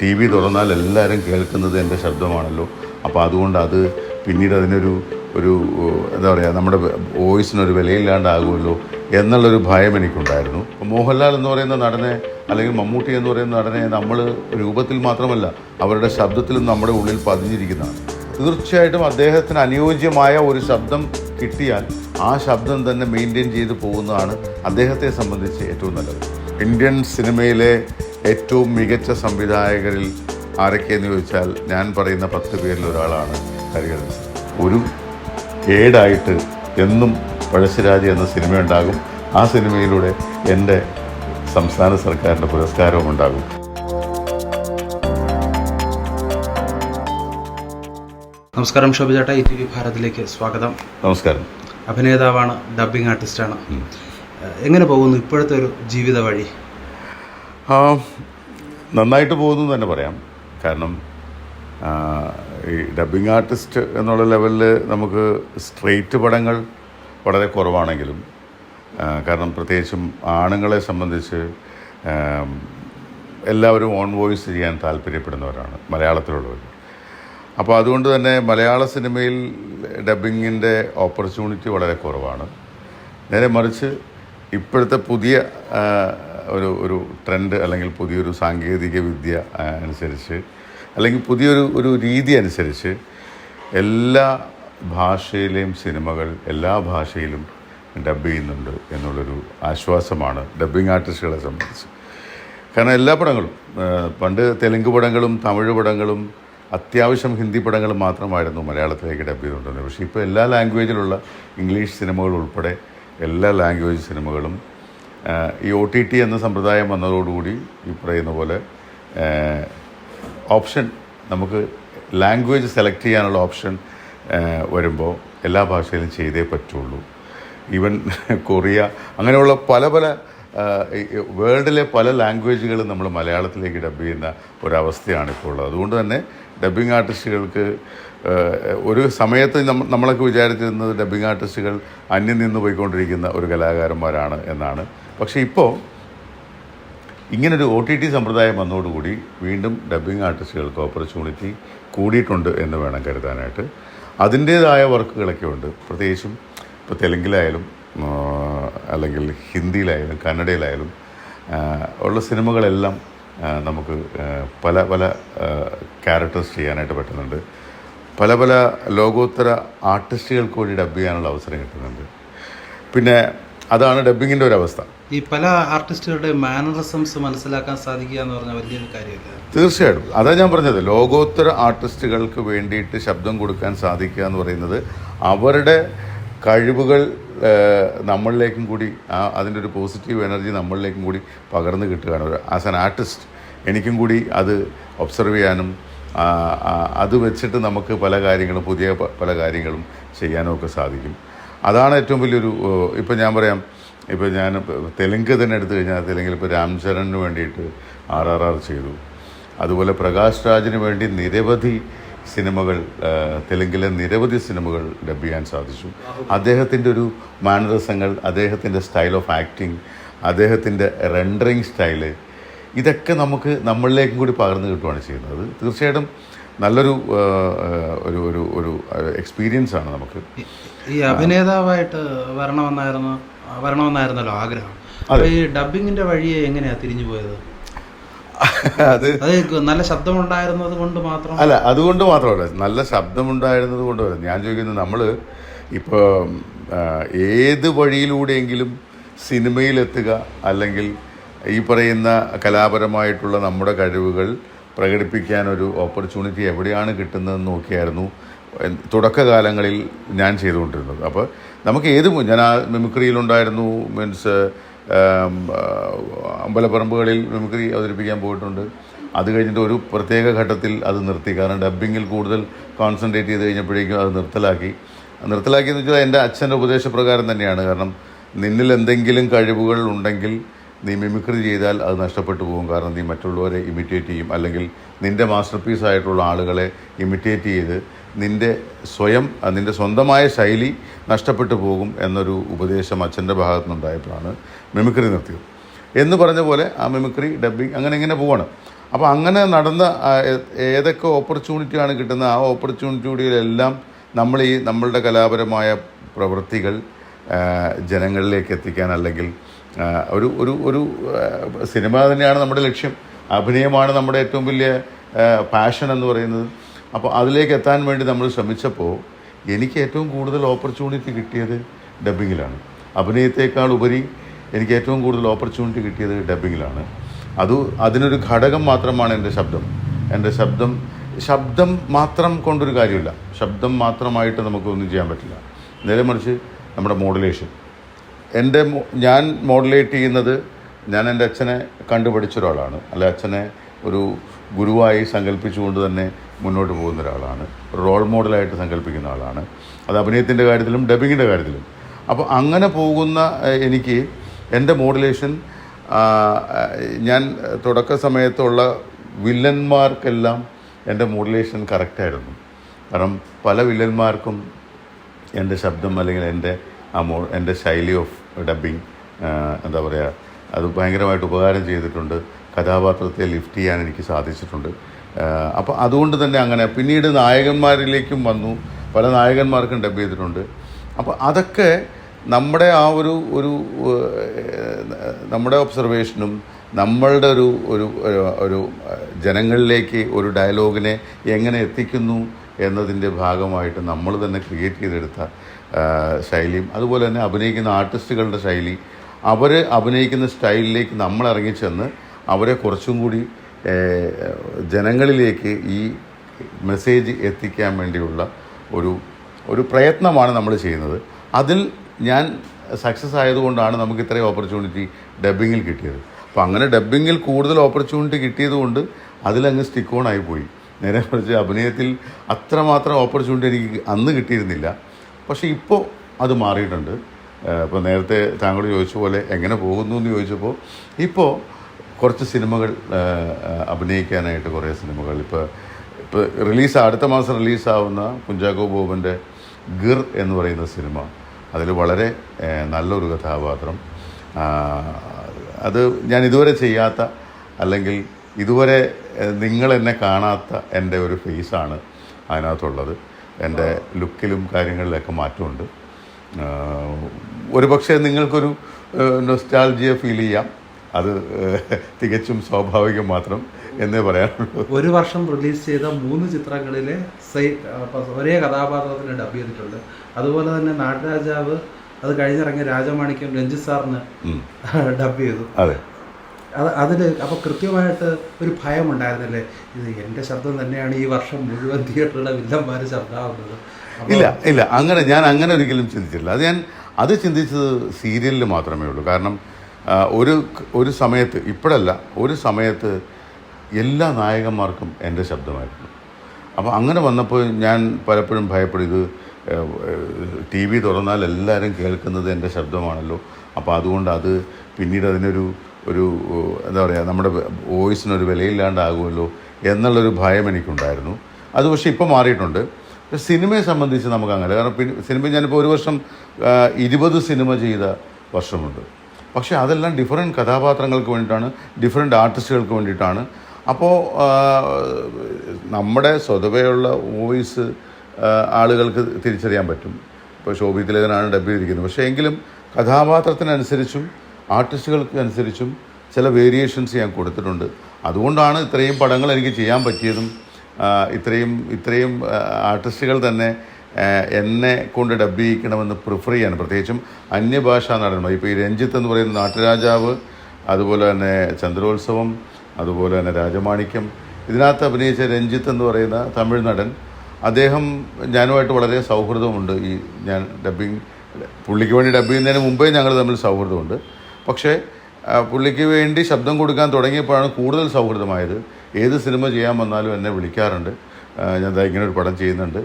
T V തുറന്നാൽ എല്ലാവരും കേൾക്കുന്നത് എന്റെ ശബ്ദമാണല്ലോ. അപ്പോൾ അതുകൊണ്ട് അത് പിന്നീട് അതിനൊരു ഒരു എന്താ പറയുക നമ്മുടെ വോയിസിനൊരു വിലയില്ലാണ്ടാകുമല്ലോ എന്നുള്ളൊരു ഭയം എനിക്കുണ്ടായിരുന്നു. മോഹൻലാൽ എന്ന് പറയുന്ന നടനെ അല്ലെങ്കിൽ മമ്മൂട്ടി എന്ന് പറയുന്ന നടനെ നമ്മൾ രൂപത്തിൽ മാത്രമല്ല അവരുടെ ശബ്ദത്തിലും നമ്മുടെ ഉള്ളിൽ പതിഞ്ഞിരിക്കുന്നതാണ്. തീർച്ചയായിട്ടും അദ്ദേഹത്തിന് അനുയോജ്യമായ ഒരു ശബ്ദം കിട്ടിയാൽ ആ ശബ്ദം തന്നെ മെയിന്റെയിൻ ചെയ്ത് പോകുന്നതാണ് അദ്ദേഹത്തെ സംബന്ധിച്ച് ഏറ്റവും നല്ലത്. ഇന്ത്യൻ സിനിമയിലെ ഏറ്റവും മികച്ച സംവിധായകരിൽ ആരൊക്കെയെന്ന് ചോദിച്ചാൽ ഞാൻ പറയുന്ന പത്ത് പേരിൽ ഒരാളാണ് ഹരിഹരൻ ഒരു ഏടായിട്ട് എന്നും പഴശ്ശിരാജ് എന്ന സിനിമ ഉണ്ടാകും ആ സിനിമയിലൂടെ എന്റെ സംസ്ഥാന സർക്കാരിന്റെ പുരസ്കാരവും ഉണ്ടാകും. നമസ്കാരം ശോഭ ചേട്ടാ ഇ ടി വി ഭാരതിലേക്ക് സ്വാഗതം. നമസ്കാരം. അഭിനേതാവാണ് ഡബ്ബിംഗ് ആർട്ടിസ്റ്റാണ്. എങ്ങനെ പോകുന്നു ഇപ്പോഴത്തെ ഒരു ജീവിത വഴി നന്നായിട്ട് പോകുന്നു തന്നെ പറയാം. കാരണം ഈ ഡബ്ബിംഗ് ആർട്ടിസ്റ്റ് എന്നുള്ള ലെവലിൽ നമുക്ക് സ്ട്രെയിറ്റ് പടങ്ങൾ വളരെ കുറവാണെങ്കിലും കാരണം പ്രത്യേകിച്ചും ആണുങ്ങളെ സംബന്ധിച്ച് എല്ലാവരും ഓൺ വോയിസ് ചെയ്യാൻ താല്പര്യപ്പെടുന്നവരാണ് മലയാളത്തിലുള്ളവർ. അപ്പോൾ അതുകൊണ്ട് തന്നെ മലയാള സിനിമയിൽ ഡബ്ബിങ്ങിന്റെ ഓപ്പർച്യൂണിറ്റി വളരെ കുറവാണ്. നേരെ മറിച്ച് ഇപ്പോഴത്തെ പുതിയ ഒരു ഒരു ട്രെൻഡ് അല്ലെങ്കിൽ പുതിയൊരു സാങ്കേതിക വിദ്യ അനുസരിച്ച് അല്ലെങ്കിൽ പുതിയൊരു ഒരു രീതി അനുസരിച്ച് എല്ലാ ഭാഷയിലെയും സിനിമകൾ എല്ലാ ഭാഷയിലും ഡബ് ചെയ്യുന്നുണ്ട് എന്നുള്ളൊരു ആശ്വാസമാണ് ഡബ്ബിംഗ് ആർട്ടിസ്റ്റുകളെ സംബന്ധിച്ച്. കാരണം എല്ലാ പടങ്ങളും പണ്ട് തെലുങ്ക് പടങ്ങളും തമിഴ് പടങ്ങളും അത്യാവശ്യം ഹിന്ദി പടങ്ങളും മാത്രമായിരുന്നു മലയാളത്തിലേക്ക് ഡബ് ചെയ്തുകൊണ്ടിരുന്നത്. പക്ഷേ ഇപ്പോൾ എല്ലാ ലാംഗ്വേജിലുള്ള ഇംഗ്ലീഷ് സിനിമകൾ ഉൾപ്പെടെ എല്ലാ ലാംഗ്വേജ് സിനിമകളും ഈ ഒ ടി ടി എന്ന സമ്പ്രദായം വന്നതോടുകൂടി ഈ പറയുന്ന പോലെ ഓപ്ഷൻ നമുക്ക് ലാംഗ്വേജ് സെലക്ട് ചെയ്യാനുള്ള ഓപ്ഷൻ വരുമ്പോൾ എല്ലാ ഭാഷയിലും ചെയ്തേ പറ്റുള്ളൂ. ഈവൻ കൊറിയ അങ്ങനെയുള്ള പല പല വേൾഡിലെ പല ലാംഗ്വേജുകളും നമ്മൾ മലയാളത്തിലേക്ക് ഡബ് ചെയ്യുന്ന ഒരവസ്ഥയാണ് ഇപ്പോൾ ഉള്ളത്. അതുകൊണ്ട് തന്നെ ഡബ്ബിംഗ് ആർട്ടിസ്റ്റുകൾക്ക് ഒരു സമയത്ത് നമ്മ നമ്മളൊക്കെ വിചാരിച്ചിരുന്നത് ഡബ്ബിംഗ് ആർട്ടിസ്റ്റുകൾ അന്യം നിന്ന് പോയിക്കൊണ്ടിരിക്കുന്ന ഒരു കലാകാരന്മാരാണ് എന്നാണ്. പക്ഷേ ഇപ്പോൾ ഇങ്ങനൊരു ഒ ടി ടി സമ്പ്രദായം വന്നതോടുകൂടി വീണ്ടും ഡബ്ബിംഗ് ആർട്ടിസ്റ്റുകൾക്ക് ഓപ്പർച്യൂണിറ്റി കൂടിയിട്ടുണ്ട് എന്ന് വേണം കരുതാനായിട്ട്. അതിന്റേതായ വർക്കുകളൊക്കെ ഉണ്ട്. പ്രത്യേകിച്ചും ഇപ്പോൾ തെലുങ്കിലായാലും അല്ലെങ്കിൽ ഹിന്ദിയിലായാലും കന്നഡയിലായാലും ഉള്ള സിനിമകളെല്ലാം നമുക്ക് പല പല ക്യാരക്ടേഴ്സ് ചെയ്യാനായിട്ട് പറ്റുന്നുണ്ട്. പല പല ലോകോത്തര ആർട്ടിസ്റ്റുകൾക്ക് കൂടി ഡബ് ചെയ്യാനുള്ള അവസരം കിട്ടുന്നുണ്ട്. പിന്നെ അതാണ് ഡബ്ബിങ്ങിന്റെ ഒരു അവസ്ഥ. ഈ പല ആർട്ടിസ്റ്റുകളുടെ മാനറിസംസ് മനസ്സിലാക്കാൻ സാധിക്കുക എന്ന് പറഞ്ഞാൽ വലിയൊരു കാര്യമില്ല? തീർച്ചയായിട്ടും. അതാണ് ഞാൻ പറഞ്ഞത്. ലോകോത്തര ആർട്ടിസ്റ്റുകൾക്ക് വേണ്ടിയിട്ട് ശബ്ദം കൊടുക്കാൻ സാധിക്കുക എന്ന് പറയുന്നത് അവരുടെ കഴിവുകൾ നമ്മളിലേക്കും കൂടി ആ അതിന്റെ ഒരു പോസിറ്റീവ് എനർജി നമ്മളിലേക്കും കൂടി പകർന്നു കിട്ടുകയാണ്. ഒരു ആസ് ആൻ ആർട്ടിസ്റ്റ് എനിക്കും കൂടി അത് ഒബ്സർവ് ചെയ്യാനും അത് വെച്ചിട്ട് നമുക്ക് പല കാര്യങ്ങളും പുതിയ പല കാര്യങ്ങളും ചെയ്യാനും ഒക്കെ സാധിക്കും. അതാണ് ഏറ്റവും വലിയൊരു ഇപ്പം ഞാൻ പറയാം ഇപ്പോൾ ഞാൻ തെലുങ്ക് തന്നെ എടുത്തു കഴിഞ്ഞാൽ തെലുങ്കിൽ ഇപ്പോൾ രാംചരണിന് വേണ്ടിയിട്ട് ആർ ആർ ആർ ചെയ്തു. അതുപോലെ പ്രകാശ് രാജിന് വേണ്ടി നിരവധി സിനിമകൾ തെലുങ്കിലെ നിരവധി സിനിമകൾ ഡബ് ചെയ്യാൻ സാധിച്ചു. അദ്ദേഹത്തിന്റെ ഒരു മാനരസങ്ങൾ അദ്ദേഹത്തിന്റെ സ്റ്റൈൽ ഓഫ് ആക്ടിങ് അദ്ദേഹത്തിന്റെ റെൻഡറിങ് സ്റ്റൈൽ ഇതൊക്കെ നമുക്ക് നമ്മളിലേക്കും കൂടി പകർന്നു കിട്ടുകയാണ് ചെയ്യുന്നത്. തീർച്ചയായിട്ടും നല്ലൊരു ഒരു ഒരു ഒരു എക്സ്പീരിയൻസ് ആണ് നമുക്ക്. ഈ- ഈ അഭിനേതാവായിട്ട് വരണമെന്നായിരുന്നു വരണമെന്നായിരുന്നല്ലോ ആഗ്രഹം. അപ്പോൾ ഈ ഡബിങ്ങിന്റെ വഴിയെ എങ്ങനെയാണ് തിരിഞ്ഞു പോയത്? അത് നല്ല ശബ്ദമുണ്ടായിരുന്നത് കൊണ്ട് മാത്രം? അല്ല അതുകൊണ്ട് മാത്രമല്ല. നല്ല ശബ്ദമുണ്ടായിരുന്നത് കൊണ്ട് ഞാൻ ചോദിക്കുന്നത് നമ്മൾ ഇപ്പോൾ ഏത് വഴിയിലൂടെയെങ്കിലും സിനിമയിലെത്തുക അല്ലെങ്കിൽ ഈ പറയുന്ന കലാപരമായിട്ടുള്ള നമ്മുടെ കഴിവുകൾ പ്രകടിപ്പിക്കാൻ ഒരു ഓപ്പർച്യൂണിറ്റി എവിടെയാണ് കിട്ടുന്നതെന്ന് നോക്കിയായിരുന്നു തുടക്കകാലങ്ങളിൽ ഞാൻ ചെയ്തുകൊണ്ടിരുന്നത്. അപ്പോൾ നമുക്ക് ഏത് ഞാൻ ആ മിമിക്രിയിലുണ്ടായിരുന്നു മീൻസ് അമ്പലപ്പറമ്പുകളിൽ മിമിക്രി അവതരിപ്പിക്കാൻ പോയിട്ടുണ്ട്. അത് കഴിഞ്ഞിട്ട് ഒരു പ്രത്യേക ഘട്ടത്തിൽ അത് നിർത്തി. കാരണം ഡബ്ബിങ്ങിൽ കൂടുതൽ കോൺസെൻട്രേറ്റ് ചെയ്ത് കഴിഞ്ഞപ്പോഴേക്കും അത് നിർത്തലാക്കി. നിർത്തലാക്കിയെന്ന് വെച്ചാൽ എന്റെ അച്ഛന്റെ ഉപദേശപ്രകാരം തന്നെയാണ്. കാരണം നിന്നിൽ എന്തെങ്കിലും കഴിവുകൾ ഉണ്ടെങ്കിൽ നീ മിമിക്രി ചെയ്താൽ അത് നഷ്ടപ്പെട്ടു പോകും. കാരണം നീ മറ്റുള്ളവരെ ഇമിറ്റേറ്റ് ചെയ്യും അല്ലെങ്കിൽ നിന്റെ മാസ്റ്റർ പീസായിട്ടുള്ള ആളുകളെ ഇമിറ്റേറ്റ് ചെയ്ത് നിന്റെ സ്വയം നിന്റെ സ്വന്തമായ ശൈലി നഷ്ടപ്പെട്ടു പോകും എന്നൊരു ഉപദേശം അച്ഛന്റെ ഭാഗത്തു നിന്നുണ്ടായപ്പോഴാണ് മിമിക്രി നിർത്തിയത്. എന്ന് പറഞ്ഞ പോലെ ആ മിമിക്രി ഡബ്ബിങ് അങ്ങനെ ഇങ്ങനെ പോവാണ്. അപ്പോൾ അങ്ങനെ നടന്ന ഏതൊക്കെ ഓപ്പർച്യൂണിറ്റിയാണ് കിട്ടുന്നത് ആ ഓപ്പർച്യൂണിറ്റിയുടെയെല്ലാം നമ്മൾ ഈ നമ്മളുടെ കലാപരമായ പ്രവൃത്തികൾ ജനങ്ങളിലേക്ക് എത്തിക്കാൻ അല്ലെങ്കിൽ ഒരു ഒരു ഒരു സിനിമ തന്നെയാണ് നമ്മുടെ ലക്ഷ്യം. അഭിനയമാണ് നമ്മുടെ ഏറ്റവും വലിയ പാഷൻ എന്ന് പറയുന്നത്. അപ്പോൾ അതിലേക്ക് എത്താൻ വേണ്ടി നമ്മൾ ശ്രമിച്ചപ്പോൾ എനിക്ക് ഏറ്റവും കൂടുതൽ ഓപ്പർച്യൂണിറ്റി കിട്ടിയത് ഡബ്ബിങ്ങിലാണ് അഭിനയത്തേക്കാൾ ഉപരി എനിക്ക് ഏറ്റവും കൂടുതൽ ഓപ്പർച്യൂണിറ്റി കിട്ടിയത് ഡബ്ബിങ്ങിലാണ് അത് അതിനൊരു ഘടകം മാത്രമാണ് എന്റെ ശബ്ദം. എന്റെ ശബ്ദം ശബ്ദം മാത്രം കൊണ്ടൊരു കാര്യമില്ല. ശബ്ദം മാത്രമായിട്ട് നമുക്കൊന്നും ചെയ്യാൻ പറ്റില്ല. നേരെ മറിച്ച് നമ്മുടെ മോഡുലേഷൻ എന്റെ ഞാൻ മോഡുലേറ്റ് ചെയ്യുന്നത് ഞാൻ എന്റെ അച്ഛനെ കണ്ടുപഠിച്ച ഒരാളാണ് അല്ലെ അച്ഛനെ ഒരു ഗുരുവായി സങ്കല്പിച്ചുകൊണ്ട് തന്നെ മുന്നോട്ട് പോകുന്ന ഒരാളാണ്. റോൾ മോഡലായിട്ട് സങ്കല്പിക്കുന്ന ആളാണ്. അത് അഭിനയത്തിന്റെ കാര്യത്തിലും ഡബിങ്ങിന്റെ കാര്യത്തിലും. അപ്പോൾ അങ്ങനെ പോകുന്ന എനിക്ക് എന്റെ മോഡുലേഷൻ ഞാൻ തുടക്ക സമയത്തുള്ള വില്ലന്മാർക്കെല്ലാം എന്റെ മോഡുലേഷൻ കറക്റ്റായിരുന്നു. കാരണം പല വില്ലന്മാർക്കും എന്റെ ശബ്ദം അല്ലെങ്കിൽ എന്റെ ആ മോ എന്റെ ശൈലി ഓഫ് ഡബ്ബിങ് എന്താ പറയുക അത് ഭയങ്കരമായിട്ട് ഉപകാരം ചെയ്തിട്ടുണ്ട്. കഥാപാത്രത്തെ ലിഫ്റ്റ് ചെയ്യാൻ എനിക്ക് സാധിച്ചിട്ടുണ്ട്. അപ്പോൾ അതുകൊണ്ട് തന്നെ അങ്ങനെ പിന്നീട് നായകന്മാരിലേക്കും വന്നു. പല നായകന്മാർക്കും ഡബ് ചെയ്തിട്ടുണ്ട്. അപ്പോൾ അതൊക്കെ നമ്മുടെ ആ ഒരു ഒരു നമ്മുടെ ഒബ്സർവേഷനും നമ്മളുടെ ഒരു ഒരു ഒരു- ജനങ്ങളിലേക്ക് ഒരു ഡയലോഗിനെ എങ്ങനെ എത്തിക്കുന്നു എന്നതിന്റെ ഭാഗമായിട്ട് നമ്മൾ തന്നെ ക്രിയേറ്റ് ചെയ്തെടുത്ത ശൈലിയും അതുപോലെ തന്നെ അഭിനയിക്കുന്ന ആർട്ടിസ്റ്റുകളുടെ ശൈലി. അവർ അഭിനയിക്കുന്ന സ്റ്റൈലിലേക്ക് നമ്മൾ ഇറങ്ങിച്ചെന്ന് അവരെ കുറച്ചും കൂടി ജനങ്ങളിലേക്ക് ഈ മെസ്സേജ് എത്തിക്കാൻ വേണ്ടിയുള്ള ഒരു ഒരു പ്രയത്നമാണ് നമ്മൾ ചെയ്യുന്നത്. അതിൽ ഞാൻ സക്സസ് ആയതുകൊണ്ടാണ് നമുക്ക് ഇത്രയും ഓപ്പർച്യൂണിറ്റി ഡബ്ബിങ്ങിൽ കിട്ടിയത്. അപ്പോൾ അങ്ങനെ ഡബ്ബിങ്ങിൽ കൂടുതൽ ഓപ്പർച്യൂണിറ്റി കിട്ടിയതുകൊണ്ട് അതിലങ്ങ് സ്റ്റിക്ക് ഓൺ ആയി പോയി. നേരെ മറിച്ച് അഭിനയത്തിൽ അത്രമാത്രം ഓപ്പർച്യൂണിറ്റി എനിക്ക് അന്ന് കിട്ടിയിരുന്നില്ല. പക്ഷേ ഇപ്പോൾ അത് മാറിയിട്ടുണ്ട്. ഇപ്പോൾ നേരത്തെ താങ്കൾ ചോദിച്ച പോലെ എങ്ങനെ പോകുന്നു എന്ന് ചോദിച്ചപ്പോൾ ഇപ്പോൾ കുറച്ച് സിനിമകൾ അഭിനയിക്കാനായിട്ട് കുറേ സിനിമകൾ. ഇപ്പോൾ ഇപ്പോൾ റിലീസ് അടുത്ത മാസം റിലീസാവുന്ന കുഞ്ചാക്കോ ബോബന്റെ ഗിർ എന്ന് പറയുന്ന സിനിമ. അതിൽ വളരെ നല്ലൊരു കഥാപാത്രം. അത് ഞാൻ ഇതുവരെ ചെയ്യാത്ത അല്ലെങ്കിൽ ഇതുവരെ നിങ്ങൾ എന്നെ കാണാത്ത എന്റെ ഒരു ഫേസാണ് അതിനകത്തുള്ളത്. എന്റെ ലുക്കിലും കാര്യങ്ങളിലൊക്കെ മാറ്റമുണ്ട്. ഒരു പക്ഷേ നിങ്ങൾക്കൊരു നൊസ്റ്റാൾജിയ ഫീൽ ചെയ്യാം. അത് തികച്ചും സ്വാഭാവികം മാത്രം എന്നേ പറയാനുള്ളൂ. ഒരു വർഷം റിലീസ് ചെയ്ത മൂന്ന് ചിത്രങ്ങളിലെ ഒരേ കഥാപാത്രത്തിന് ഡബ് ചെയ്തിട്ടുണ്ട്. അതുപോലെ തന്നെ നാട്ടുരാജാവ് അത് കഴിഞ്ഞിറങ്ങിയ രാജമാണിക്യം രഞ്ജിത് സാറിന് ഡബ് ചെയ്തു. അതെ. അത് അതിൽ അപ്പോൾ കൃത്യമായിട്ട് ഒരു ഭയം ഉണ്ടായിരുന്നില്ലേ ഇത് എന്റെ ശബ്ദം തന്നെയാണ് ഈ വർഷം മുഴുവൻ തിയേറ്ററുടെ വില്ലന്മാർ ശബ്ദമാവുന്നത് ഇല്ല ഇല്ല. അങ്ങനെ ഞാൻ അങ്ങനെ ഒരിക്കലും ചിന്തിച്ചിട്ടില്ല. അത് ഞാൻ അത് ചിന്തിച്ചത് സീരിയലിൽ മാത്രമേ ഉള്ളൂ. കാരണം ഒരു ഒരു സമയത്ത് ഇപ്പോഴല്ല ഒരു സമയത്ത് എല്ലാ നായകന്മാർക്കും എന്റെ ശബ്ദമായിരുന്നു. അപ്പോൾ അങ്ങനെ വന്നപ്പോൾ ഞാൻ പലപ്പോഴും ഭയപ്പെടും ഇത് ടി വി തുറന്നാൽ എല്ലാവരും കേൾക്കുന്നത് എന്റെ ശബ്ദമാണല്ലോ. അപ്പോൾ അതുകൊണ്ട് അത് പിന്നീട് അതിനൊരു ഒരു എന്താ പറയുക നമ്മുടെ വോയിസിനൊരു വിലയില്ലാണ്ടാകുമല്ലോ എന്നുള്ളൊരു ഭയം എനിക്കുണ്ടായിരുന്നു. അത് പക്ഷേ ഇപ്പോൾ മാറിയിട്ടുണ്ട്. സിനിമയെ സംബന്ധിച്ച് നമുക്ക് അങ്ങനെ കാരണം പിന്നെ സിനിമ ഞാനിപ്പോൾ ഒരു വർഷം ഇരുപത് സിനിമ ചെയ്ത വർഷമുണ്ട്. പക്ഷേ അതെല്ലാം ഡിഫറെന്റ് കഥാപാത്രങ്ങൾക്ക് വേണ്ടിയിട്ടാണ് ഡിഫറെന്റ് ആർട്ടിസ്റ്റുകൾക്ക് വേണ്ടിയിട്ടാണ്. അപ്പോൾ നമ്മുടെ സ്വതവേയുള്ള വോയിസ് ആളുകൾക്ക് തിരിച്ചറിയാൻ പറ്റും. ഇപ്പോൾ ശോഭി ഡബ് ചെയ്തിരിക്കുന്നത്. പക്ഷേ എങ്കിലും കഥാപാത്രത്തിനനുസരിച്ചും ആർട്ടിസ്റ്റുകൾക്ക് അനുസരിച്ചും ചില വേരിയേഷൻസ് ഞാൻ കൊടുത്തിട്ടുണ്ട്. അതുകൊണ്ടാണ് ഇത്രയും പടങ്ങൾ എനിക്ക് ചെയ്യാൻ പറ്റിയതും ഇത്രയും ഇത്രയും ആർട്ടിസ്റ്റുകൾ തന്നെ എന്നെ കൊണ്ട് ഡബ് ചെയ്യിക്കണമെന്ന് പ്രിഫർ ചെയ്യാൻ പ്രത്യേകിച്ചും അന്യഭാഷാ നടന്മാർ ഇപ്പോൾ ഈ രഞ്ജിത്ത് എന്ന് പറയുന്ന നാട്ടുരാജാവ് അതുപോലെ തന്നെ ചന്ദ്രോത്സവം അതുപോലെ തന്നെ രാജമാണിക്യം ഇതിനകത്ത് അഭിനയിച്ച രഞ്ജിത്ത് എന്ന് പറയുന്ന തമിഴ് നടൻ അദ്ദേഹം ഞാനുമായിട്ട് വളരെ സൗഹൃദമുണ്ട്. ഈ ഞാൻ ഡബ്ബിങ് പുള്ളിക്ക് വേണ്ടി ഡബ് ചെയ്യുന്നതിന് മുമ്പേ ഞങ്ങൾ തമ്മിൽ സൗഹൃദമുണ്ട്. പക്ഷേ പുള്ളിക്ക് വേണ്ടി ശബ്ദം കൊടുക്കാൻ തുടങ്ങിയപ്പോഴാണ് കൂടുതൽ സൗഹൃദമായത്. ഏത് സിനിമ ചെയ്യാൻ വന്നാലും എന്നെ വിളിക്കാറുണ്ട്. ഞാൻ ഇങ്ങനെ ഒരു പടം ചെയ്യുന്നുണ്ട്.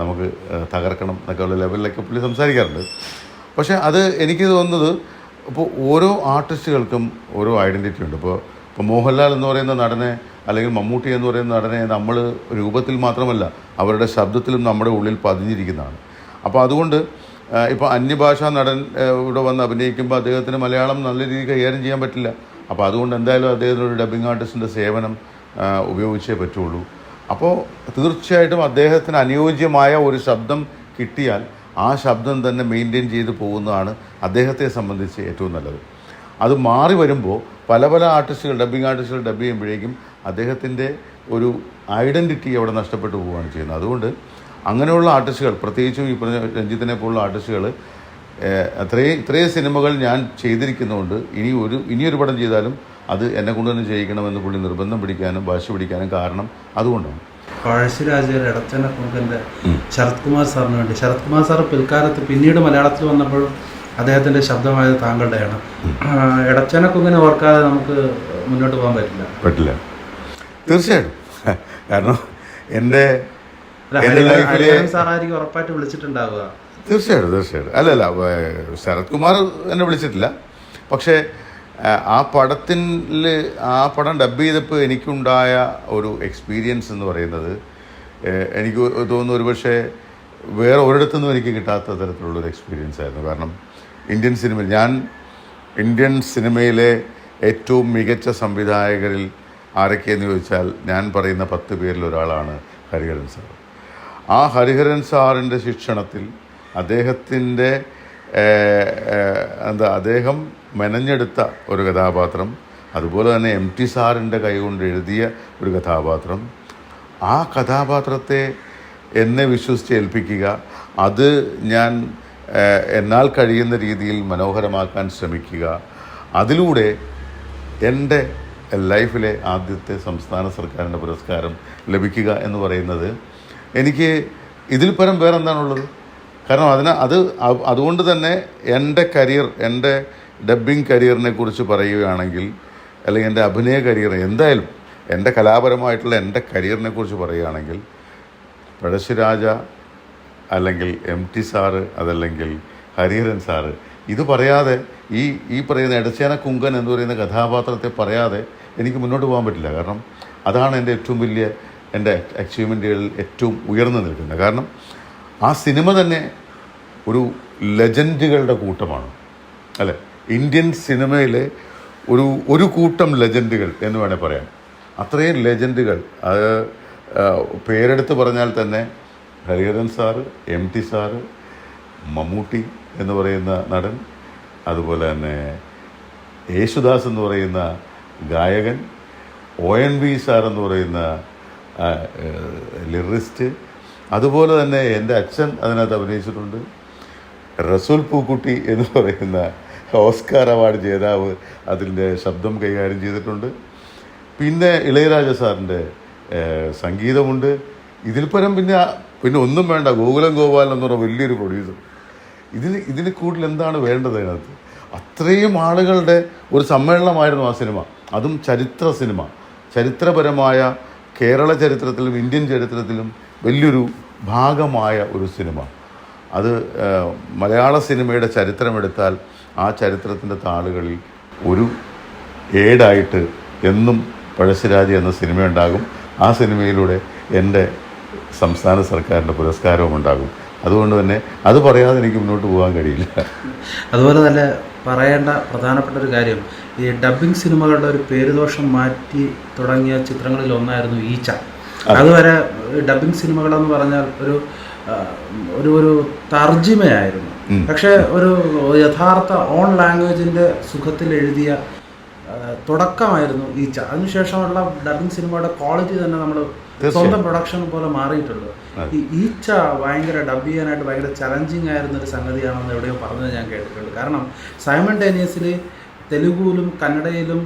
നമുക്ക് തകർക്കണം എന്നൊക്കെയുള്ള ലെവലിലൊക്കെ പുള്ളി സംസാരിക്കാറുണ്ട്. പക്ഷേ അത് എനിക്ക് തോന്നുന്നത് ഇപ്പോൾ ഓരോ ആർട്ടിസ്റ്റുകൾക്കും ഓരോ ഐഡന്റിറ്റി ഉണ്ട്. ഇപ്പോൾ ഇപ്പോൾ മോഹൻലാൽ എന്ന് പറയുന്ന നടനെ അല്ലെങ്കിൽ മമ്മൂട്ടി എന്ന് പറയുന്ന നടനെ നമ്മൾ രൂപത്തിൽ മാത്രമല്ല അവരുടെ ശബ്ദത്തിലും നമ്മുടെ ഉള്ളിൽ പതിഞ്ഞിരിക്കുന്നതാണ്. അപ്പോൾ അതുകൊണ്ട് ഇപ്പോൾ അന്യഭാഷാ നടൻ ഇവിടെ വന്ന് അഭിനയിക്കുമ്പോൾ അദ്ദേഹത്തിന് മലയാളം നല്ല രീതിയിൽ കൈകാര്യം ചെയ്യാൻ പറ്റില്ല. അപ്പോൾ അതുകൊണ്ട് എന്തായാലും അദ്ദേഹത്തിനൊരു ഡബ്ബിംഗ് ആർട്ടിസ്റ്റിന്റെ സേവനം ഉപയോഗിച്ചേ പറ്റുള്ളൂ. അപ്പോൾ തീർച്ചയായിട്ടും അദ്ദേഹത്തിന് അനുയോജ്യമായ ഒരു ശബ്ദം കിട്ടിയാൽ ആ ശബ്ദം തന്നെ മെയിന്റെയിൻ ചെയ്ത് പോകുന്നതാണ് അദ്ദേഹത്തെ സംബന്ധിച്ച് ഏറ്റവും നല്ലത്. അത് മാറി വരുമ്പോൾ പല പല ആർട്ടിസ്റ്റുകൾ ഡബ്ബിംഗ് ആർട്ടിസ്റ്റുകൾ ഡബ് ചെയ്യുമ്പോഴേക്കും അദ്ദേഹത്തിന്റെ ഒരു ഐഡന്റിറ്റി അവിടെ നഷ്ടപ്പെട്ടു പോവുകയാണ് ചെയ്യുന്നത്. അതുകൊണ്ട് അങ്ങനെയുള്ള ആർട്ടിസ്റ്റുകൾ പ്രത്യേകിച്ചും ഈ പറഞ്ഞ രഞ്ജിത്തിനെ പോലുള്ള ആർട്ടിസ്റ്റുകൾ അത്രയും ഇത്രയും സിനിമകൾ ഞാൻ ചെയ്തിരിക്കുന്നതുകൊണ്ട് ഇനി ഒരു ഇനിയൊരു പടം ചെയ്താലും അത് എന്നെ കൊണ്ട് തന്നെ ചെയ്യിക്കണമെന്ന് പുള്ളി നിർബന്ധം പിടിക്കാനും വാശി പിടിക്കാനും കാരണം അതുകൊണ്ടാണ്. പഴശ്ശിരാജയുടെ ഇടച്ചന കുങ്കന്റെ ശരത് കുമാർ സാറിന് വേണ്ടി. ശരത് കുമാർ സാർ പിൽക്കാലത്ത് പിന്നീട് മലയാളത്തിൽ വന്നപ്പോൾ അദ്ദേഹത്തിന്റെ ശബ്ദമായത് താങ്കളുടെയാണ്. ഇടച്ചന കുങ്ങിനെ ഓർക്കാതെ നമുക്ക് മുന്നോട്ട് പോകാൻ പറ്റില്ല. പറ്റില്ല. തീർച്ചയായിട്ടും. കാരണം എന്റെ സാറായിരിക്കും ഉറപ്പായിട്ട് വിളിച്ചിട്ടുണ്ടാവുക. തീർച്ചയായിട്ടും തീർച്ചയായിട്ടും. അല്ല അല്ല ശരത് കുമാർ എന്നെ വിളിച്ചിട്ടില്ല. പക്ഷേ ആ, പടത്തിൽ ആ പടം ഡബ് ചെയ്തപ്പോൾ എനിക്കുണ്ടായ ഒരു എക്സ്പീരിയൻസ് എന്ന് പറയുന്നത് എനിക്ക് തോന്നുന്നു ഒരുപക്ഷെ വേറെ ഒരിടത്തുനിന്നും എനിക്ക് കിട്ടാത്ത തരത്തിലുള്ളൊരു എക്സ്പീരിയൻസ് ആയിരുന്നു. കാരണം ഇന്ത്യൻ സിനിമ ഞാൻ ഇന്ത്യൻ സിനിമയിലെ ഏറ്റവും മികച്ച സംവിധായകരിൽ ആരൊക്കെയെന്ന് ചോദിച്ചാൽ ഞാൻ പറയുന്ന പത്ത് പേരിൽ ഒരാളാണ് ഹരിഹരൻ സാർ. ആ ഹരിഹരൻ സാറിന്റെ ശിക്ഷണത്തിൽ അദ്ദേഹത്തിന്റെ എന്താ അദ്ദേഹം മെനഞ്ഞെടുത്ത ഒരു കഥാപാത്രം അതുപോലെ തന്നെ എം ടി സാറിന്റെ കൈകൊണ്ട് എഴുതിയ ഒരു കഥാപാത്രം. ആ കഥാപാത്രത്തെ എന്നെ വിശ്വസിച്ച് ഏൽപ്പിക്കുക അത് ഞാൻ എന്നാൽ കഴിയുന്ന രീതിയിൽ മനോഹരമാക്കാൻ ശ്രമിക്കുക അതിലൂടെ എന്റെ ലൈഫിലെ ആദ്യത്തെ സംസ്ഥാന സർക്കാരിന്റെ പുരസ്കാരം ലഭിക്കുക എന്ന് പറയുന്നത് എനിക്ക് ഇതിൽ പരം വേറെന്താണുള്ളത്? കാരണം അതിന് അത് അതുകൊണ്ട് തന്നെ എന്റെ കരിയർ എന്റെ ഡബ്ബിംഗ് കരിയറിനെ കുറിച്ച് പറയുകയാണെങ്കിൽ അല്ലെങ്കിൽ എന്റെ അഭിനയ കരിയർ എന്തായാലും എന്റെ കലാപരമായിട്ടുള്ള എന്റെ കരിയറിനെ കുറിച്ച് പറയുകയാണെങ്കിൽ പഴശ്ശിരാജ അല്ലെങ്കിൽ എം ടി സാറ് അതല്ലെങ്കിൽ ഹരിഹരൻ സാറ് ഇത് പറയാതെ ഈ ഈ പറയുന്ന എടച്ചേന കുങ്കൻ എന്ന് പറയുന്ന കഥാപാത്രത്തെ പറയാതെ എനിക്ക് മുന്നോട്ട് പോകാൻ പറ്റില്ല. കാരണം അതാണ് എന്റെ ഏറ്റവും വലിയ എന്റെ അച്ചീവ്മെന്റുകളിൽ ഏറ്റവും ഉയർന്നു നിൽക്കുന്നത്. കാരണം ആ സിനിമ തന്നെ ഒരു ലെജൻഡുകളുടെ കൂട്ടമാണ്. അല്ലേ? ഇന്ത്യൻ സിനിമയിലെ ഒരു ഒരു കൂട്ടം ലെജൻഡുകൾ എന്ന് വേണേൽ പറയാം. അത്രയും ലെജൻഡുകൾ. അത് പേരെടുത്ത് പറഞ്ഞാൽ തന്നെ Hariharan sir M T sir Mammootty എന്ന് പറയുന്ന നടൻ അതുപോലെ തന്നെ യേശുദാസ് എന്ന് പറയുന്ന ഗായകൻ ഒ എൻ വി സാർ എന്ന് പറയുന്ന ലിറിസ്റ്റ് അതുപോലെ തന്നെ എന്റെ അച്ഛൻ അതിനകത്ത് അഭിനയിച്ചിട്ടുണ്ട്. റസൂൽ പൂക്കുട്ടി എന്ന് പറയുന്ന ഓസ്കാർ അവാർഡ് ജേതാവ് അതിന്റെ ശബ്ദം കൈകാര്യം ചെയ്തിട്ടുണ്ട്. പിന്നെ ഇളയരാജ സാറിന്റെ സംഗീതമുണ്ട്. ഇതിൽ പരം പിന്നെ പിന്നെ ഒന്നും വേണ്ട. ഗോകുലം ഗോപാലൻ എന്ന് പറഞ്ഞ വലിയൊരു പ്രൊഡ്യൂസർ ഇതിന് ഇതിന് കൂടുതൽ എന്താണ് വേണ്ടത് അതിനകത്ത്? അത്രയും ആളുകളുടെ ഒരു സമ്മേളനമായിരുന്നു ആ സിനിമ. അതും ചരിത്ര സിനിമ. ചരിത്രപരമായ കേരള ചരിത്രത്തിലും ഇന്ത്യൻ ചരിത്രത്തിലും വലിയൊരു ഭാഗമായ ഒരു സിനിമ. അത് മലയാള സിനിമയുടെ ചരിത്രമെടുത്താൽ ആ ചരിത്രത്തിന്റെ താളുകളിൽ ഒരു ഏടായിട്ട് എന്നും പഴശ്ശിരാജ് എന്ന സിനിമ ഉണ്ടാകും ആ സിനിമയിലൂടെ എന്റെ സംസ്ഥാന സർക്കാരിന്റെ പുരസ്കാരവും ഉണ്ടാകും. അതുകൊണ്ട് തന്നെ അത് പറയാതെ എനിക്ക് മുന്നോട്ട് പോകാൻ കഴിയില്ല. അതുപോലെ തന്നെ പറയേണ്ട പ്രധാനപ്പെട്ട ഒരു കാര്യം ഈ ഡബ്ബിംഗ് സിനിമകളുടെ ഒരു പേരുദോഷം മാറ്റി തുടങ്ങിയ ചിത്രങ്ങളിൽ ഒന്നായിരുന്നു ഈച്ച. അതുവരെ ഡബ്ബിംഗ് സിനിമകളെന്ന് പറഞ്ഞാൽ ഒരു ഒരു ഒരു തർജിമയായിരുന്നു പക്ഷേ ഒരു യഥാർത്ഥ ഓൺ ലാംഗ്വേജിന്റെ സുഖത്തിൽ എഴുതിയ തുടക്കമായിരുന്നു ഈ അതിനുശേഷമുള്ള ഡബിങ് സിനിമയുടെ ക്വാളിറ്റി തന്നെ നമ്മൾ സ്വന്തം പ്രൊഡക്ഷൻ പോലെ മാറിയിട്ടുള്ളത് ഈ ഈച്ച ഭയങ്കര ഡബ് ചെയ്യാനായിട്ട് ഭയങ്കര ചലഞ്ചിങ് ആയിരുന്ന ഒരു സംഗതിയാണെന്ന് എവിടെയോ പറഞ്ഞത് ഞാൻ കേട്ടിട്ടുണ്ട്. കാരണം സൈമൺ ടേനിയസിൽ തെലുഗുവിലും കന്നഡയിലും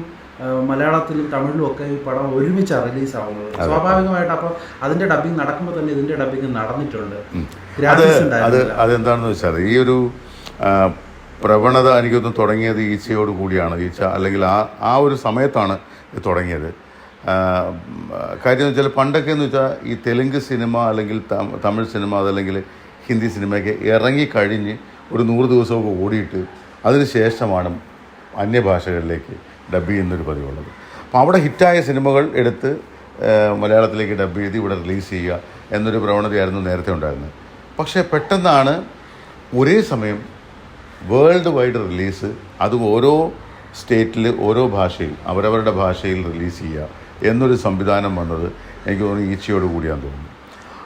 മലയാളത്തിലും തമിഴിലും ഒക്കെ ഈ പടം ഒരുമിച്ച് റിലീസ് ആവുന്നത് സ്വാഭാവികമായിട്ട് അപ്പോൾ അതിന്റെ ഡബിങ് നടക്കുമ്പോൾ തന്നെ ഇതിന്റെ ഡബിങ് നടന്നിട്ടുണ്ട്. അത് അത് അതെന്താണെന്ന് വെച്ചാൽ ഈ ഒരു പ്രവണത എനിക്കൊന്ന് തുടങ്ങിയത് ഈച്ചയോട് കൂടിയാണ്. ഈച്ച അല്ലെങ്കിൽ ആ ആ ഒരു സമയത്താണ് ഇത് തുടങ്ങിയത്. കാര്യം വെച്ചാൽ പണ്ടൊക്കെ എന്ന് വെച്ചാൽ ഈ തെലുങ്ക് സിനിമ അല്ലെങ്കിൽ തമിഴ് സിനിമ അതല്ലെങ്കിൽ ഹിന്ദി സിനിമയൊക്കെ ഇറങ്ങിക്കഴിഞ്ഞ് ഒരു നൂറ് ദിവസമൊക്കെ ഓടിയിട്ട് അതിന് ശേഷമാണ് അന്യഭാഷകളിലേക്ക് ഡബ് ചെയ്യുന്നൊരു പതിവുള്ളത്. അപ്പോൾ അവിടെ ഹിറ്റായ സിനിമകൾ എടുത്ത് മലയാളത്തിലേക്ക് ഡബ് ചെയ്ത് ഇവിടെ റിലീസ് ചെയ്യുക എന്നൊരു പ്രവണതയായിരുന്നു നേരത്തെ ഉണ്ടായിരുന്നത്. പക്ഷേ പെട്ടെന്നാണ് ഒരേ സമയം വേൾഡ് വൈഡ് റിലീസ് അത് ഓരോ സ്റ്റേറ്റിൽ ഓരോ ഭാഷയിൽ അവരവരുടെ ഭാഷയിൽ റിലീസ് ചെയ്യുക എന്നൊരു സംവിധാനം വന്നത് എനിക്ക് തോന്നുന്നു ഈച്ചയോട് കൂടിയാന്ന് തോന്നുന്നു.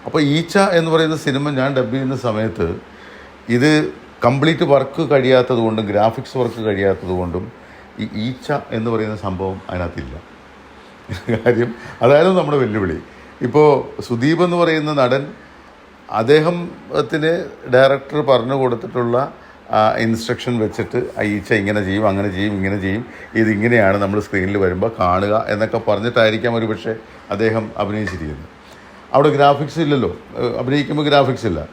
അപ്പോൾ ഈച്ച എന്ന് പറയുന്ന സിനിമ ഞാൻ ഡബ് ചെയ്യുന്ന സമയത്ത് ഇത് കംപ്ലീറ്റ് വർക്ക് കഴിയാത്തത് കൊണ്ടും ഗ്രാഫിക്സ് വർക്ക് കഴിയാത്തത് കൊണ്ടും ഈ ഈച്ച എന്ന് പറയുന്ന സംഭവം അതിനകത്തില്ല. കാര്യം അതായിരുന്നു നമ്മുടെ വെല്ലുവിളി. ഇപ്പോൾ സുദീപ് എന്ന് പറയുന്ന നടൻ അദ്ദേഹത്തിന് ഡയറക്ടർ പറഞ്ഞു കൊടുത്തിട്ടുള്ള ഇൻസ്ട്രക്ഷൻ വെച്ചിട്ട് ഈച്ച ഇങ്ങനെ ചെയ്യും അങ്ങനെ ചെയ്യും ഇങ്ങനെ ചെയ്യും ഇതിങ്ങനെയാണ് നമ്മൾ സ്ക്രീനിൽ വരുമ്പോൾ കാണുക എന്നൊക്കെ പറഞ്ഞിട്ടായിരിക്കാം ഒരു പക്ഷേ അദ്ദേഹം അഭിനയിച്ചിരിക്കുന്നത്. അവിടെ ഗ്രാഫിക്സ് ഇല്ലല്ലോ. അഭിനയിക്കുമ്പോൾ ഗ്രാഫിക്സ് ഇല്ല.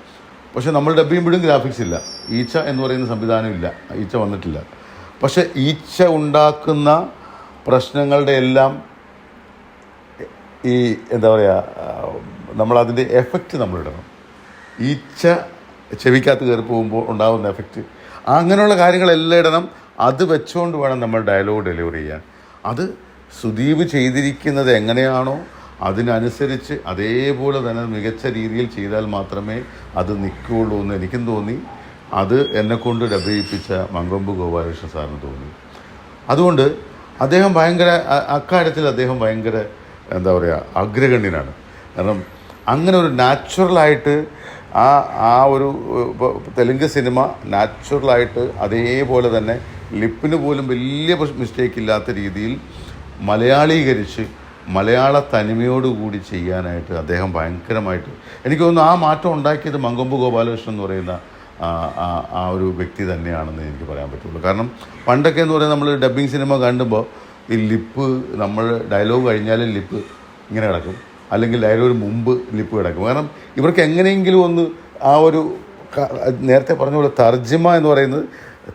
പക്ഷേ നമ്മൾ ഡബ് ചെയ്യുമ്പോഴും ഗ്രാഫിക്സ് ഇല്ല. ഈച്ച എന്ന് പറയുന്ന സംവിധാനം ഇല്ല. ഈച്ച വന്നിട്ടില്ല. പക്ഷെ ഈച്ച ഉണ്ടാക്കുന്ന പ്രശ്നങ്ങളുടെ എല്ലാം ഈ എന്താ പറയുക നമ്മളതിന്റെ എഫക്റ്റ് നമ്മളിടണം ഈച്ച ചെവിക്കകത്ത് കയറി പോകുമ്പോൾ ഉണ്ടാകുന്ന എഫക്റ്റ് അങ്ങനെയുള്ള കാര്യങ്ങളെല്ലാം ഇടണം. അത് വെച്ചുകൊണ്ട് വേണം നമ്മൾ ഡയലോഗ് ഡെലിവറി ചെയ്യാൻ. അത് സുദീപ് ചെയ്തിരിക്കുന്നത് എങ്ങനെയാണോ അതിനനുസരിച്ച് അതേപോലെ തന്നെ മികച്ച രീതിയിൽ ചെയ്താൽ മാത്രമേ അത് നിൽക്കുകയുള്ളൂ എന്ന് എനിക്കും തോന്നി. അത് എന്നെക്കൊണ്ട് കൊണ്ട് ലഭിപ്പിച്ച മങ്കൊമ്പ് ഗോപാലകൃഷ്ണ സാറിന് തോന്നി. അതുകൊണ്ട് അദ്ദേഹം ഭയങ്കര അക്കാര്യത്തിൽ അദ്ദേഹം ഭയങ്കര എന്താ പറയുക അഗ്രഗണ്യനാണ്. കാരണം അങ്ങനെ ഒരു നാച്ചുറലായിട്ട് ആ ആ ഒരു തെലുങ്ക് സിനിമ നാച്ചുറലായിട്ട് അതേപോലെ തന്നെ ലിപ്പിന് പോലും വലിയ മിസ്റ്റേക്ക് ഇല്ലാത്ത രീതിയിൽ മലയാളീകരിച്ച് മലയാള തനിമയോടുകൂടി ചെയ്യാനായിട്ട് അദ്ദേഹം ഭയങ്കരമായിട്ട് എനിക്ക് തോന്നുന്നു ആ മാറ്റം ഉണ്ടാക്കിയത് മങ്കൊമ്പ് ഗോപാലകൃഷ്ണൻ എന്ന് പറയുന്ന ആ ഒരു വ്യക്തി തന്നെയാണെന്ന് എനിക്ക് പറയാൻ പറ്റുള്ളൂ. കാരണം പണ്ടൊക്കെ എന്ന് പറയുന്നത് നമ്മൾ ഡബ്ബിങ് സിനിമ കാണുമ്പോൾ ഈ ലിപ്പ് നമ്മൾ ഡയലോഗ് കഴിഞ്ഞാൽ ലിപ്പ് ഇങ്ങനെ കിടക്കും. അല്ലെങ്കിൽ ഡയലോഗിന് മുമ്പ് ലിപ്പ് കിടക്കും. കാരണം ഇവർക്ക് എങ്ങനെയെങ്കിലും ഒന്ന് ആ ഒരു നേരത്തെ പറഞ്ഞ പോലെ തർജിമ എന്ന് പറയുന്നത്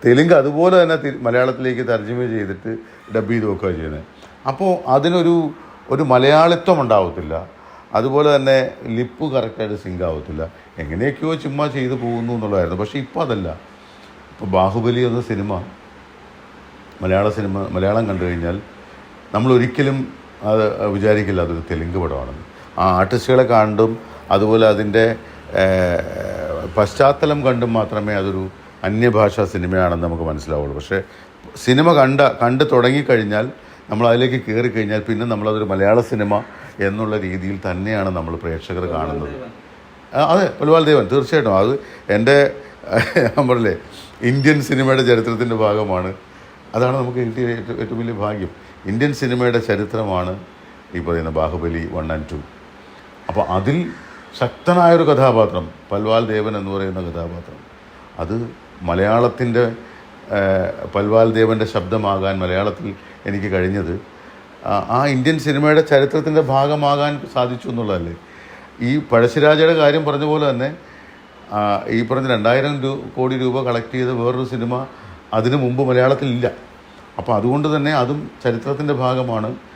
തെലുങ്ക് അതുപോലെ തന്നെ മലയാളത്തിലേക്ക് തർജിമ ചെയ്തിട്ട് ഡബ് ചെയ്ത് വെക്കുക ചെയ്യുന്നത്. അപ്പോൾ അതിനൊരു ഒരു മലയാളിത്വം ഉണ്ടാവത്തില്ല. അതുപോലെ തന്നെ ലിപ്പ് കറക്റ്റായിട്ട് സിങ്ക് ആവത്തില്ല. എങ്ങനെയൊക്കെയോ ചുമ്മാ ചെയ്തു പോകുന്നു എന്നുള്ളതായിരുന്നു. പക്ഷേ ഇപ്പോൾ അതല്ല. ഇപ്പോൾ ബാഹുബലി എന്ന സിനിമ മലയാള സിനിമ മലയാളം കണ്ടു കഴിഞ്ഞാൽ നമ്മൾ ഒരിക്കലും അത് വിചാരിക്കില്ല അതൊരു തെലുങ്ക് പടമാണെന്ന്. ആ ആർട്ടിസ്റ്റുകളെ കണ്ടും അതുപോലെ അതിന്റെ പശ്ചാത്തലം കണ്ടും മാത്രമേ അതൊരു അന്യഭാഷാ സിനിമയാണെന്ന് നമുക്ക് മനസ്സിലാവുള്ളൂ. പക്ഷേ സിനിമ കണ്ട കണ്ട് തുടങ്ങിക്കഴിഞ്ഞാൽ നമ്മൾ അതിലേക്ക് കയറി കഴിഞ്ഞാൽ പിന്നെ നമ്മളതൊരു മലയാള സിനിമ എന്നുള്ള രീതിയിൽ തന്നെയാണ് നമ്മൾ പ്രേക്ഷകർ കാണുന്നത്. അതെ പുലിവാൽ ദേവൻ തീർച്ചയായിട്ടും. അത് എന്റെ നമ്മളല്ലേ ഇന്ത്യൻ സിനിമയുടെ ചരിത്രത്തിന്റെ ഭാഗമാണ്. അതാണ് നമുക്ക് കിട്ടിയ ഏറ്റവും വലിയ ഭാഗ്യം. ഇന്ത്യൻ സിനിമയുടെ ചരിത്രമാണ് ഈ പറയുന്ന ബാഹുബലി വൺ ആൻഡ് ടു. അപ്പോൾ അതിൽ ശക്തനായൊരു കഥാപാത്രം പൽവാൽ ദേവൻ എന്ന് പറയുന്ന കഥാപാത്രം. അത് മലയാളത്തിന്റെ പൽവാൽ ദേവന്റെ ശബ്ദമാകാൻ മലയാളത്തിൽ എനിക്ക് കഴിഞ്ഞത് ആ ഇന്ത്യൻ സിനിമയുടെ ചരിത്രത്തിന്റെ ഭാഗമാകാൻ സാധിച്ചു എന്നുള്ളതല്ലേ? ഈ പഴശ്ശിരാജയുടെ കാര്യം പറഞ്ഞ പോലെ തന്നെ ഈ പറഞ്ഞ രണ്ടായിരം കോടി രൂപ കളക്ട് ചെയ്ത വേറൊരു സിനിമ അതിനു മുമ്പ് മലയാളത്തിലില്ല. അപ്പോൾ അതുകൊണ്ട് തന്നെ അതും ചരിത്രത്തിന്റെ ഭാഗമാണ്.